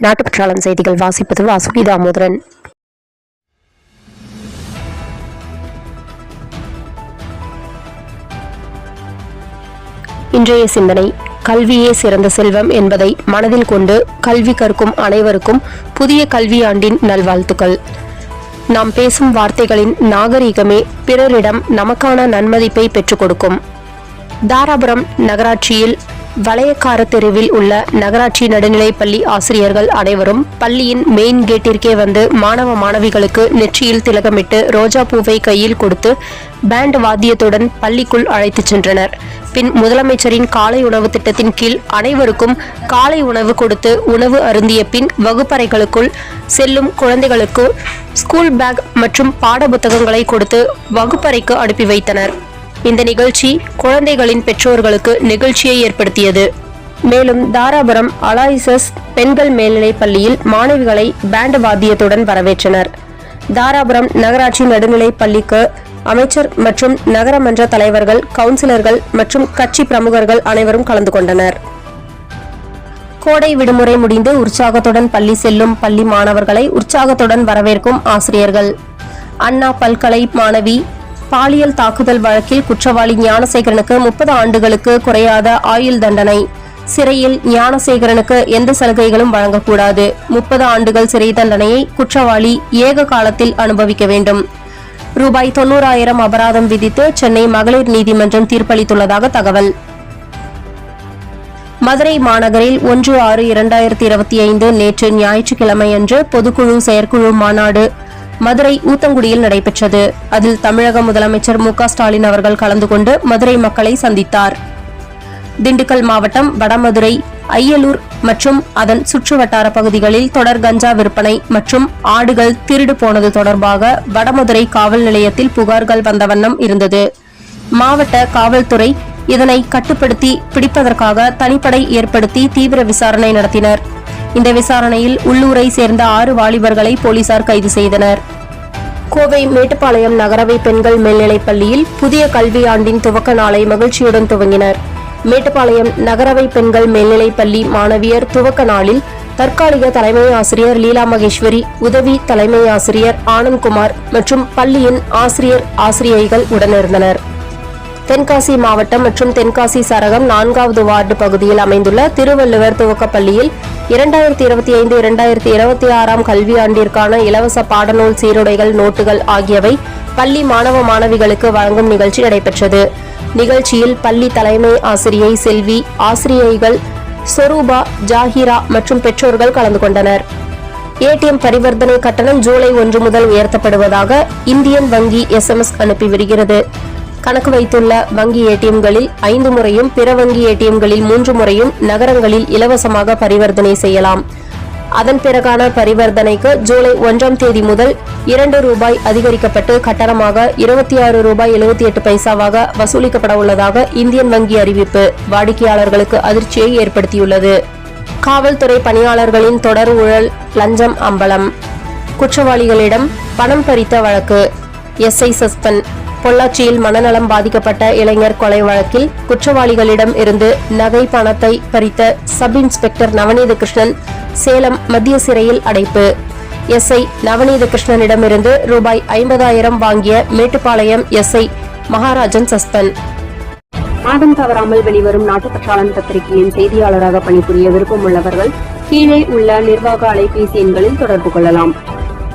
நாட்டுப்பற்றாளன் செய்திகள் வாசிப்பது வாசுகி தாமோதரன் இன்றைய சிந்தனை கல்வியே சிறந்த செல்வம் என்பதை மனதில் கொண்டு கல்வி கற்கும் அனைவருக்கும் புதிய கல்வியாண்டின் நல்வாழ்த்துக்கள். நாம் பேசும் வார்த்தைகளின் நாகரிகமே பிறரிடம் நமக்கான நன்மதிப்பை பெற்றுக் கொடுக்கும். தாராபுரம் நகராட்சியில் வளையக்கார தெருவில் உள்ள நகராட்சி நடுநிலைப்பள்ளி ஆசிரியர்கள் அனைவரும் பள்ளியின் மெயின் கேட்டிற்கே வந்து மாணவ மாணவிகளுக்கு நெற்றியில் திலகமிட்டு ரோஜா பூவை கையில் கொடுத்து பேண்ட் வாத்தியத்துடன் பள்ளிக்குள் அழைத்துச் சென்றனர். பின் முதலமைச்சரின் காலை உணவு திட்டத்தின் கீழ் அனைவருக்கும் காலை உணவு கொடுத்து உணவு அருந்திய பின் வகுப்பறைகளுக்குள் செல்லும் குழந்தைகளுக்கு ஸ்கூல் பேக் மற்றும் பாட புத்தகங்களை கொடுத்து வகுப்பறைக்கு அனுப்பி வைத்தனர். இந்த நிகழ்ச்சி குழந்தைகளின் பெற்றோர்களுக்கு நிகழ்ச்சியை ஏற்படுத்தியது. மேலும் தாராபுரம் அலாயிசஸ் பெண்கள் மேல்நிலைப் பள்ளியில் மாணவிகளை பேண்ட் வாத்தியத்துடன் வரவேற்றனர். தாராபுரம் நகராட்சி நடுநிலைப் பள்ளிக்கு அமைச்சர் மற்றும் நகரமன்ற தலைவர்கள் கவுன்சிலர்கள் மற்றும் கட்சி பிரமுகர்கள் அனைவரும் கலந்து கொண்டனர். கோடை விடுமுறை முடிந்து உற்சாகத்துடன் பள்ளி செல்லும் பள்ளி மாணவர்களை உற்சாகத்துடன் வரவேற்கும் ஆசிரியர்கள். அண்ணா பல்கலை மாணவி பாலியல் தாக்குதல் வழக்கில் குற்றவாளி ஞானசேகரனுக்கு முப்பது ஆண்டுகளுக்கு குறையாத ஆயுள் தண்டனை. சிறையில் ஞானசேகரனுக்கு எந்த சலுகைகளும் வழங்கக்கூடாது. முப்பது ஆண்டுகள் சிறை தண்டனையை குற்றவாளி ஏக காலத்தில் அனுபவிக்க வேண்டும். ரூபாய் தொண்ணூறாயிரம் அபராதம் விதித்து சென்னை மகளிர் நீதிமன்றம் தீர்ப்பளித்துள்ளதாக தகவல். மதுரை மாநகரில் ஒன்று ஆறு இரண்டாயிரத்தி இருபத்தி ஐந்து நேற்று ஞாயிற்றுக்கிழமையன்று பொதுக்குழு செயற்குழு மாநாடு மதுரை ஊத்தங்குடியில் நடைபெற்றது. அதில் தமிழக முதலமைச்சர் மு ஸ்டாலின் அவர்கள் கலந்து கொண்டு மதுரை மக்களை சந்தித்தார். திண்டுக்கல் மாவட்டம் வடமதுரை ஐயலூர் மற்றும் அதன் சுற்றுவட்டார பகுதிகளில் தொடர் கஞ்சா விற்பனை மற்றும் ஆடுகள் திருடு போனது தொடர்பாக வடமதுரை காவல் நிலையத்தில் புகார்கள் வந்த வண்ணம் இருந்தது. மாவட்ட காவல்துறை இதனை கட்டுப்படுத்தி பிடிப்பதற்காக தனிப்படை ஏற்படுத்தி தீவிர விசாரணை நடத்தினர். இந்த விசாரணையில் உள்ளூரை சேர்ந்த ஆறு வாலிபர்களை போலீசார் கைது செய்தனர். கோவை மேட்டுப்பாளையம் நகரவை பெண்கள் மேல்நிலைப் பள்ளியில் புதிய கல்வியாண்டின் துவக்க நாளை மகிழ்ச்சியுடன் துவங்கினர். மேட்டுப்பாளையம் நகரவை பெண்கள் மேல்நிலைப் பள்ளி மாணவியர் துவக்க நாளில் தற்காலிக தலைமை ஆசிரியர் லீலா மகேஸ்வரி உதவி தலைமை ஆசிரியர் ஆனந்த்குமார் மற்றும் பள்ளியின் ஆசிரியர் ஆசிரியைகள் உடனிருந்தனர். தென்காசி மாவட்டம் மற்றும் தென்காசி சரகம் நான்காவது வார்டு பகுதியில் அமைந்துள்ள திருவள்ளுவர் துவக்கப்பள்ளியில் இரண்டாயிரத்தி இருபத்தி ஐந்து இரண்டாயிரத்தி இருபத்தி ஆறாம் கல்வியாண்டிற்கான இலவச பாடநூல் சீருடைகள் நோட்டுகள் ஆகியவை பள்ளி மாணவ மாணவிகளுக்கு வழங்கும் நிகழ்ச்சி நடைபெற்றது. நிகழ்ச்சியில் பள்ளி தலைமை ஆசிரியை செல்வி ஆசிரியைகள் சொரூபா ஜாகிரா மற்றும் பெற்றோர்கள் கலந்து கொண்டனர். ஏடிஎம் பரிவர்த்தனை கட்டணம் ஜூலை ஒன்று முதல் உயர்த்தப்படுவதாக இந்தியன் வங்கி எஸ்எம்எஸ் அனுப்பி வருகிறது கணக்கு வைத்துள்ள வங்கி ஏடிஎம்களில் ஐந்து முறையும் பிற வங்கி ஏடிஎம்களில் மூன்று முறையும் நகரங்களில் இலவசமாக பரிவர்த்தனை செய்யலாம். அதன் பிறகான பரிவர்த்தனைக்கு ஜூலை ஒன்றாம் தேதி முதல் இரண்டு ரூபாய் அதிகரிக்கப்பட்டு கட்டணமாக இருபத்தி ஆறு ரூபாய் எழுபத்தி எட்டு பைசாவாக வசூலிக்கப்பட உள்ளதாக இந்தியன் வங்கி அறிவிப்பு. வாடிக்கையாளர்களுக்கு அதிர்ச்சியை ஏற்படுத்தியுள்ளது. காவல்துறை பணியாளர்களின் தொடர் ஊழல் லஞ்சம் அம்பலம். குற்றவாளிகளிடம் பணம் பறித்த வழக்கு. SI suspend. பொள்ளாச்சியில் மனநலம் பாதிக்கப்பட்ட இளைஞர் கொலை வழக்கில் குற்றவாளிகளிடம் இருந்து நகை பணத்தை பறித்த சப் இன்ஸ்பெக்டர் நவநீத கிருஷ்ணன் சேலம் மத்திய சிறையில் அடைப்பு. எஸ்ஐ நவநீத கிருஷ்ணனிடமிருந்து ரூபாய் ஐம்பதாயிரம் வாங்கிய மேட்டுப்பாளையம் எஸ்ஐ மகாராஜன் சஸ்பெண்ட் மாதம் தவறாமல் வெளிவரும் நாட்டுப்பற்றாளன் பத்திரிகையின் செய்தியாளராக பணிபுரிய விருப்பம் உள்ளவர்கள் கீழே உள்ள நிர்வாக அலைபேசி எண்களில் தொடர்பு கொள்ளலாம்.